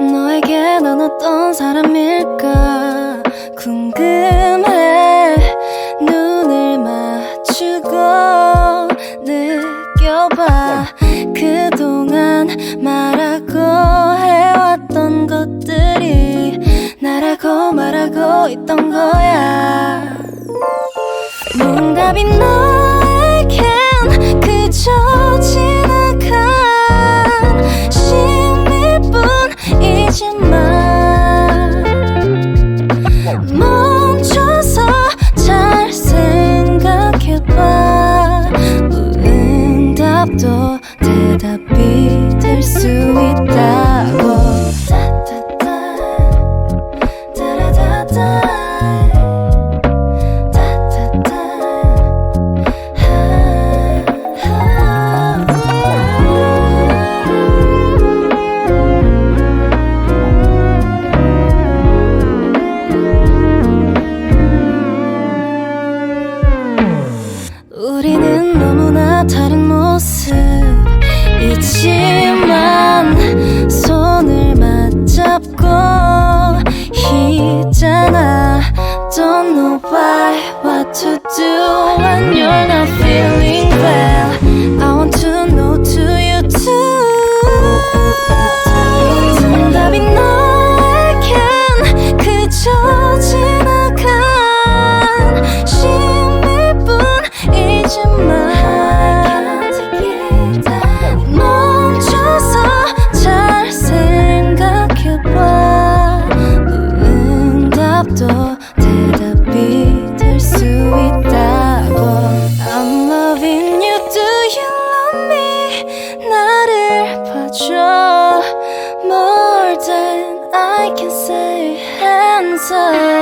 너에게 넌 어떤 사람일까 궁금해 눈을 맞추고 느껴봐 그동안 말하고 해왔던 것들이 나라고 말하고 있던 거야 뭔가이 너에겐 그저 지나간 심일 뿐이지만 멈춰서 잘 생각해봐. 응답도 대답이 될 수 있다 다른 모습이지만 손을 맞잡고 있잖아 Don't know why, what to do when you're not feeling well I can say answer.